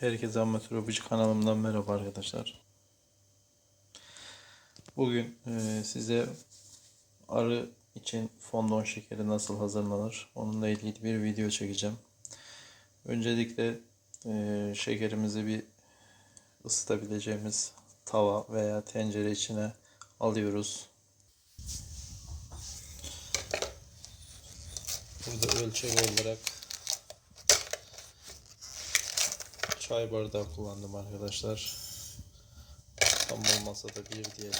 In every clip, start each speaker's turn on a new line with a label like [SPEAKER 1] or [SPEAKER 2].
[SPEAKER 1] Herkese Amatör Hobici kanalımdan merhaba arkadaşlar. Bugün e, size arı için fondon şekeri nasıl hazırlanır onunla ilgili bir video çekeceğim. Öncelikle e, şekerimizi bir ısıtabileceğimiz tava veya tencere içine alıyoruz. Burada ölçek olarak çay bardağı kullandım arkadaşlar. Tam olmasa da bir diyelim.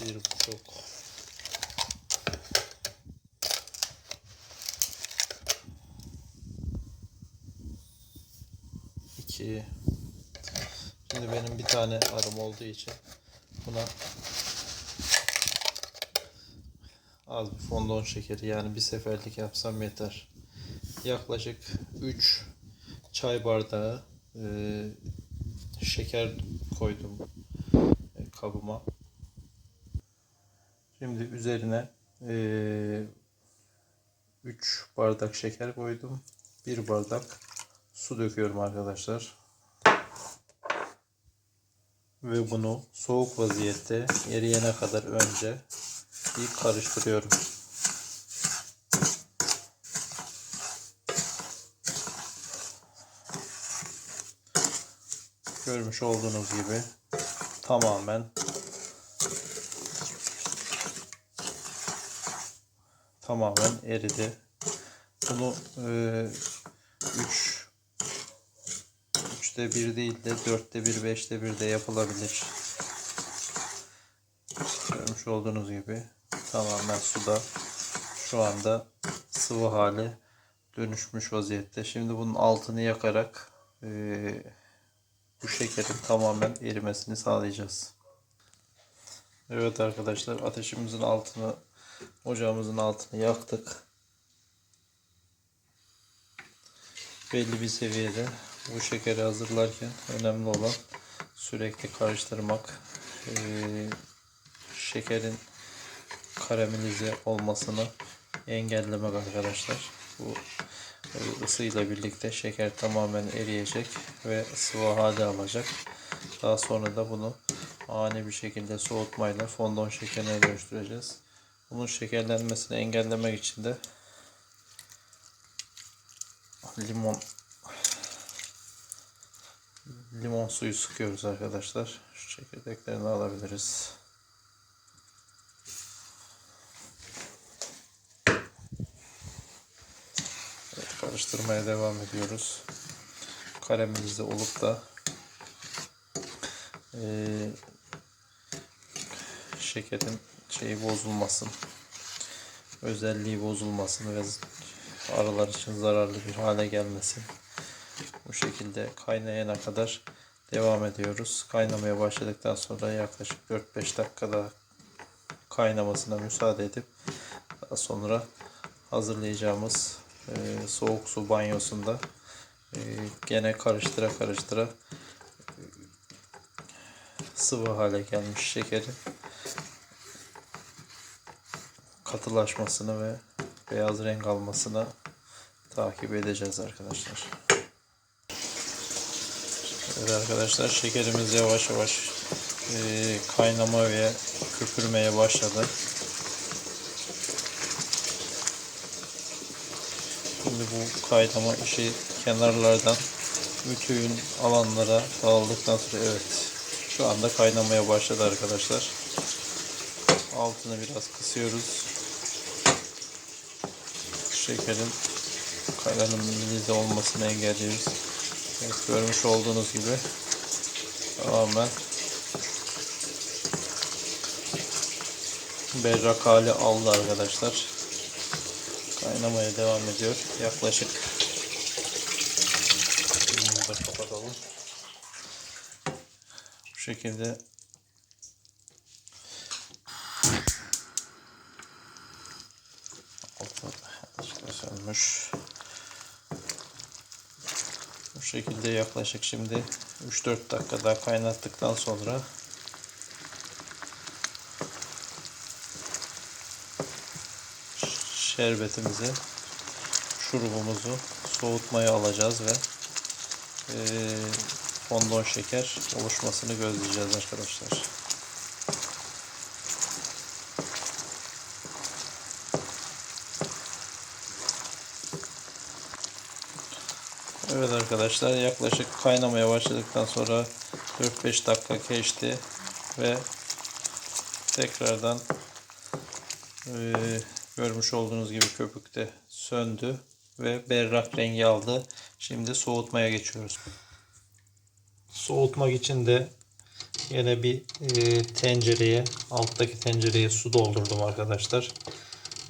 [SPEAKER 1] Bir buçuk. İki. Şimdi benim bir tane arım olduğu için buna az bir fondon şekeri yani bir seferlik yapsam yeter. Yaklaşık 3 çay bardağı e, şeker koydum e, kabıma. Şimdi üzerine 3 bardak şeker koydum. 1 bardak su döküyorum arkadaşlar. Ve bunu soğuk vaziyette eriyene kadar önce bir karıştırıyorum. Görmüş olduğunuz gibi tamamen tamamen eridi. Bunu 3 3'te 1 değil de 4'te 1, 5'te 1 de yapılabilir. Görmüş olduğunuz gibi tamamen suda şu anda sıvı hale dönüşmüş vaziyette. Şimdi bunun altını yakarak e, bu şekerin tamamen erimesini sağlayacağız. Evet arkadaşlar ateşimizin altını ocağımızın altını yaktık. Belli bir seviyede bu şekeri hazırlarken önemli olan sürekli karıştırmak. Ee, şekerin karamelize olmasını engellemek arkadaşlar. Bu ısıyla birlikte şeker tamamen eriyecek ve sıvı hale alacak. Daha sonra da bunu ani bir şekilde soğutmayla fondon şekerine dönüştüreceğiz. Bunun şekerlenmesini engellemek için de limon limon suyu sıkıyoruz arkadaşlar. Şu çekirdeklerini alabiliriz. Evet, karıştırmaya devam ediyoruz. Karamelize olup da eee, şekerin şeyi bozulmasın. Özelliği bozulmasın ve arılar için zararlı bir hale gelmesin. Bu şekilde kaynayana kadar devam ediyoruz. Kaynamaya başladıktan sonra yaklaşık 4-5 dakikada kaynamasına müsaade edip daha sonra hazırlayacağımız e, soğuk su banyosunda e, gene karıştıra karıştıra e, sıvı hale gelmiş şekeri katılaşmasını ve beyaz renk almasını takip edeceğiz arkadaşlar. Evet arkadaşlar şekerimiz yavaş yavaş e, kaynama ve köpürmeye başladı. Şimdi bu kaynama işi kenarlardan bütün alanlara dağıldıktan sonra evet şu anda kaynamaya başladı arkadaşlar. Altını biraz kısıyoruz. Şekerin karamelize olmasını engelliyoruz. Evet, görmüş olduğunuz gibi tamamen berrak hali aldı arkadaşlar. Kaynamaya devam ediyor. Yaklaşık kapatalım. Bu şekilde altı sönmüş. Bu şekilde yaklaşık şimdi 3-4 dakika daha kaynattıktan sonra şerbetimizi, şurubumuzu soğutmaya alacağız ve eee fondon şeker oluşmasını gözleyeceğiz arkadaşlar. Evet arkadaşlar yaklaşık kaynamaya başladıktan sonra 4-5 dakika geçti ve tekrardan eee, görmüş olduğunuz gibi köpük de söndü ve berrak rengi aldı. Şimdi soğutmaya geçiyoruz. Soğutmak için de yine bir eee, tencereye alttaki tencereye su doldurdum arkadaşlar.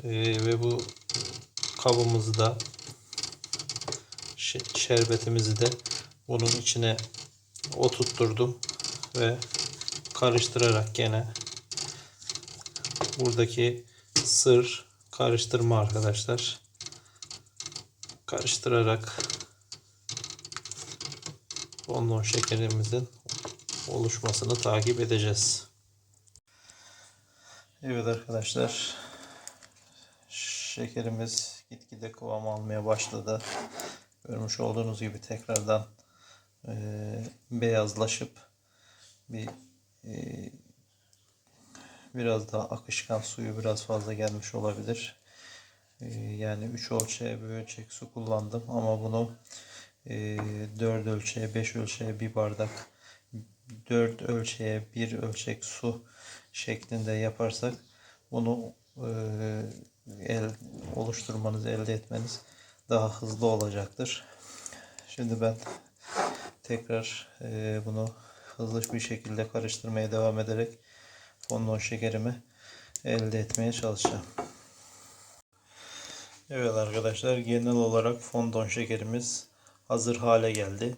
[SPEAKER 1] Eee, ve bu kabımızı da şe- şerbetimizi de bunun içine oturtturdum ve karıştırarak gene buradaki sır karıştırma arkadaşlar karıştırarak fondon şekerimizin oluşmasını takip edeceğiz. Evet arkadaşlar şekerimiz gitgide kıvam almaya başladı. Görmüş olduğunuz gibi tekrardan e, beyazlaşıp bir e, biraz daha akışkan suyu biraz fazla gelmiş olabilir. E, yani 3 ölçeğe bir ölçek su kullandım ama bunu e, 4 ölçeğe 5 ölçeğe bir bardak 4 ölçeğe bir ölçek su şeklinde yaparsak bunu e, el oluşturmanız elde etmeniz daha hızlı olacaktır. Şimdi ben tekrar e, bunu hızlı bir şekilde karıştırmaya devam ederek fondon şekerimi elde etmeye çalışacağım. Evet arkadaşlar genel olarak fondon şekerimiz hazır hale geldi.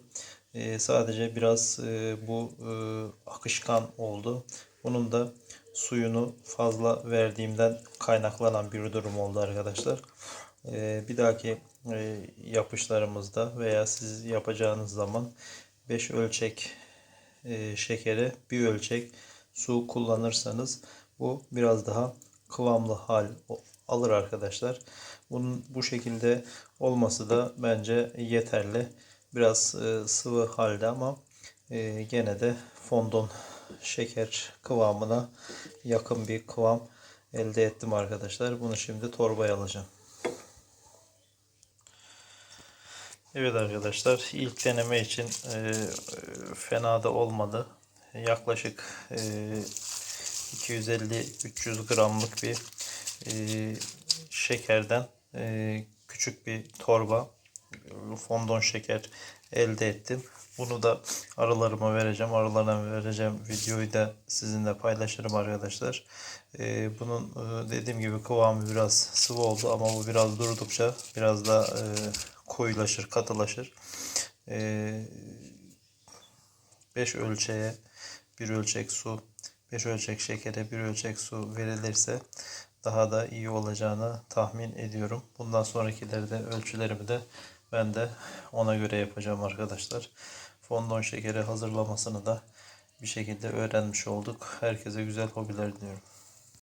[SPEAKER 1] E, sadece biraz e, bu e, akışkan oldu. Bunun da suyunu fazla verdiğimden kaynaklanan bir durum oldu arkadaşlar. E, bir dahaki e, yapışlarımızda veya siz yapacağınız zaman 5 ölçek e, şekere bir ölçek su kullanırsanız bu biraz daha kıvamlı hal alır arkadaşlar. Bunun bu şekilde olması da bence yeterli. Biraz e, sıvı halde ama e, gene de fondon şeker kıvamına yakın bir kıvam elde ettim arkadaşlar. Bunu şimdi torbaya alacağım. Evet arkadaşlar ilk deneme için e, fena da olmadı. Yaklaşık e, 250-300 gramlık bir e, şekerden e, küçük bir torba e, fondon şeker elde ettim. Bunu da arılarıma vereceğim. Arılarına vereceğim videoyu da sizinle paylaşırım arkadaşlar. E, bunun e, dediğim gibi kıvamı biraz sıvı oldu ama bu biraz durdukça biraz da e, koyulaşır, katılaşır. E, 5 ölçeğe bir ölçek su, 5 ölçek şekere bir ölçek su verilirse daha da iyi olacağını tahmin ediyorum. Bundan sonrakilerde ölçülerimi de ben de ona göre yapacağım arkadaşlar. Fondon şekeri hazırlamasını da bir şekilde öğrenmiş olduk. Herkese güzel hobiler diliyorum.